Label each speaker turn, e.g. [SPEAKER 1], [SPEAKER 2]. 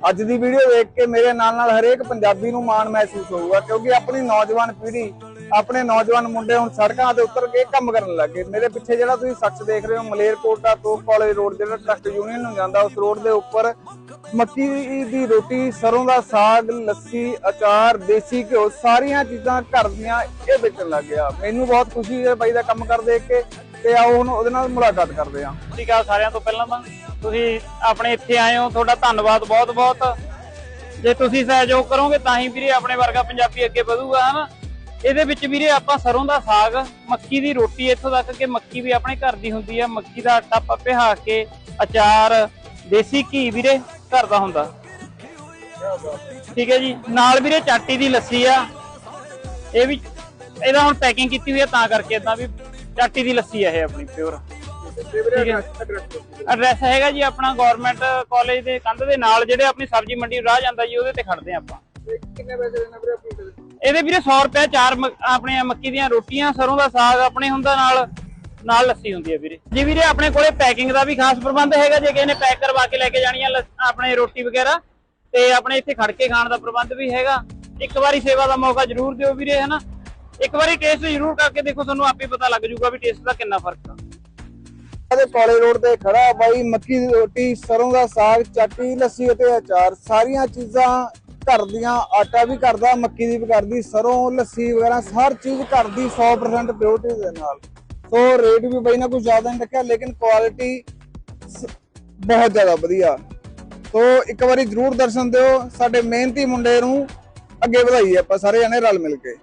[SPEAKER 1] ਅੱਜ ਦੀ ਵੀਡੀਓ ਦੇਖ ਕੇ ਮੇਰੇ ਨਾਲ ਨਾਲ ਹਰੇਕ ਪੰਜਾਬੀ ਨੂੰ ਮਾਣ ਮਹਿਸੂਸ ਹੋਊਗਾ, ਕਿਉਂਕਿ ਆਪਣੀ ਨੌਜਵਾਨ ਪੀੜ੍ਹੀ, ਆਪਣੇ ਨੌਜਵਾਨ ਮੁੰਡੇ ਹੁਣ ਸੜਕਾਂ ਤੇ ਉਤਰ ਕੇ ਕੰਮ ਕਰਨ ਲੱਗੇ ਮੇਰੇ ਪਿੱਛੇ ਜਿਹੜਾ ਤੁਸੀਂ ਸ਼ਖਸ ਦੇਖ ਰਹੇ ਹੋ ਮਲੇਰਕੋਟਾ ਤੋਪ ਕਾਲਜ ਰੋਡ ਜਿਹੜਾ ਟਰੱਕ ਯੂਨੀਅਨ ਨੂੰ ਜਾਂਦਾ, ਉਸ ਰੋਡ ਦੇ ਉੱਪਰ ਮੱਕੀ ਦੀ ਰੋਟੀ, ਸਰੋਂ ਦਾ ਸਾਗ, ਲੱਸੀ, ਅਚਾਰ, ਦੇਸੀ ਘਿਓ, ਸਾਰੀਆਂ ਚੀਜ਼ਾਂ ਘਰ ਦੀਆਂ ਇਹ ਵੇਚਣ ਲੱਗ ਗਿਆ। ਮੈਨੂੰ ਬਹੁਤ ਖੁਸ਼ੀ ਹੈ ਬਾਈ ਦਾ ਕੰਮ ਕਰ ਦੇਖ ਕੇ। ਤੇ ਆਓ ਹੁਣ ਉਹਦੇ ਨਾਲ ਮੁਲਾਕਾਤ ਕਰਦੇ ਹਾਂ।
[SPEAKER 2] ਸਤਿ ਸ਼੍ਰੀ ਅਕਾਲ ਸਾਰਿਆਂ ਤੋਂ ਪਹਿਲਾਂ ਤਾਂ ਤੁਸੀਂ ਆਪਣੇ ਇੱਥੇ ਆਏ ਹੋ, ਤੁਹਾਡਾ ਧੰਨਵਾਦ ਬਹੁਤ ਬਹੁਤ। ਜੇ ਤੁਸੀਂ ਸਹਿਯੋਗ ਕਰੋਗੇ ਤਾਂ ਹੀ ਵੀਰੇ ਆਪਣੇ ਵਰਗਾ ਪੰਜਾਬੀ ਅੱਗੇ ਵਧੂਗਾ, ਹਨਾ? ਇਹਦੇ ਵਿੱਚ ਵੀਰੇ ਆਪਾਂ ਸਰੋਂ ਦਾ ਸਾਗ, ਮੱਕੀ ਦੀ ਰੋਟੀ ਇੱਥੋਂ ਤੱਕ ਕਿ ਮੱਕੀ ਵੀ ਆਪਣੇ ਘਰ ਦੀ ਹੁੰਦੀ ਆ। ਮੱਕੀ ਦਾ ਆਟਾ ਆਪਾਂ ਪਿਹਾ ਕੇ ਅਚਾਰ, ਦੇਸੀ ਘੀ ਵੀਰੇ ਘਰ ਦਾ ਹੁੰਦਾ। ਠੀਕ ਹੈ ਜੀ। ਨਾਲ ਵੀਰੇ ਚਾਟੀ ਦੀ ਲੱਸੀ ਆ। ਇਹ ਵੀ ਇਹਦਾ ਹੁਣ ਪੈਕਿੰਗ ਕੀਤੀ ਹੋਈ ਆ, ਤਾਂ ਕਰਕੇ ਇਦਾਂ ਵੀ ਚਾਟੀ ਦੀ ਲੱਸੀ ਆ ਇਹ ਆਪਣੀ ਪਿਓਰ ਐਡਰੈਸ ਹੈਗਾ ਜੀ ਆਪਣਾ ਗਵਰਨਮੈਂਟ ਕਾਲਜ ਦੇ ਕੰਧ ਦੇ ਨਾਲ ਜਿਹੜੇ ਆਪਣੀ ਸਬਜ਼ੀ ਮੰਡੀ ਰਾਹ ਜਾਂਦਾ ਜੀ ਉਹਦੇ ਤੇ ਖੜਦੇ ਆ ਆਪਾਂ।
[SPEAKER 1] ਕਿੰਨੇ ਪੈਸੇ ਦੇਣਾ ਵੀਰੇ ਆਪਣੀ
[SPEAKER 2] ਇਹਦੇ ਵੀਰੇ 100 ਰੁਪਏ ਚਾਰ ਆਪਣੀਆਂ ਮੱਕੀ ਦੀਆਂ ਰੋਟੀਆਂ ਸਰੋਂ ਦਾ ਸਾਗ ਆਪਣੇ ਹੁੰਦਾ ਨਾਲ ਨਾਲ ਲੱਸੀ ਹੁੰਦੀ ਹੈ ਵੀਰੇ। ਜੀ ਵੀਰੇ ਆਪਣੇ ਕੋਲੇ ਪੈਕਿੰਗ ਦਾ ਵੀ ਖਾਸ ਪ੍ਰਬੰਧ ਹੈਗਾ ਜੇ ਕਿਸੇ ਨੇ ਪੈਕ ਕਰਵਾ ਕੇ ਲੈ ਕੇ ਜਾਣੀ ਆ ਆਪਣੇ ਰੋਟੀ ਵਗੈਰਾ ਤੇ ਆਪਣੇ ਇੱਥੇ ਖੜ ਕੇ ਖਾਣ ਦਾ ਪ੍ਰਬੰਧ ਵੀ ਹੈਗਾ। ਇੱਕ ਵਾਰੀ ਸੇਵਾ ਦਾ ਮੌਕਾ ਜ਼ਰੂਰ ਦਿਓ ਵੀਰੇ ਹਨਾ? ਇੱਕ ਵਾਰੀ ਟੇਸਟ ਜ਼ਰੂਰ ਕਰਕੇ ਦੇਖੋ, ਤੁਹਾਨੂੰ ਆਪੇ ਪਤਾ ਲੱਗ ਜਾਊਗਾ ਵੀ ਟੇਸਟ ਦਾ ਕਿੰਨਾ ਫ਼ਰਕ ਆ।
[SPEAKER 1] ਦੇ ਕਾਲਜ ਰੋਡ ਤੇ ਖੜਾ ਬਾਈ, ਮੱਕੀ ਦੀ ਰੋਟੀ, ਸਰੋਂ ਦਾ ਸਾਗ ਚਾਟੀ ਲੱਸੀ ਅਤੇ ਅਚਾਰ। ਸਾਰੀਆਂ ਚੀਜ਼ਾਂ ਘਰ ਦੀਆਂ, ਆਟਾ ਵੀ ਕਰਦਾ ਮੱਕੀ ਦੀ ਵੀ ਕਰਦੀ ਸਰੋਂ, ਲੱਸੀ ਵਗੈਰਾ, ਹਰ ਚੀਜ਼ ਘਰ ਦੀ 100% ਪਿਓਰਟੀ ਦੇ ਨਾਲ। ਸੋ ਰੇਟ ਵੀ ਬਾਈ ਨਾ ਕੁਝ ਜ਼ਿਆਦਾ ਨਹੀਂ ਰੱਖਿਆ, ਲੇਕਿਨ ਕੁਆਲਿਟੀ ਬਹੁਤ ਜ਼ਿਆਦਾ ਵਧੀਆ। ਸੋ ਇੱਕ ਵਾਰੀ ਜਰੂਰ ਦਰਸ਼ਨ ਦਿਓ, ਸਾਡੇ ਮਿਹਨਤੀ ਮੁੰਡੇ ਨੂੰ ਅੱਗੇ ਵਧਾਈਏ ਆਪਾਂ ਸਾਰੇ ਜਣੇ ਰਲ ਮਿਲ ਕੇ।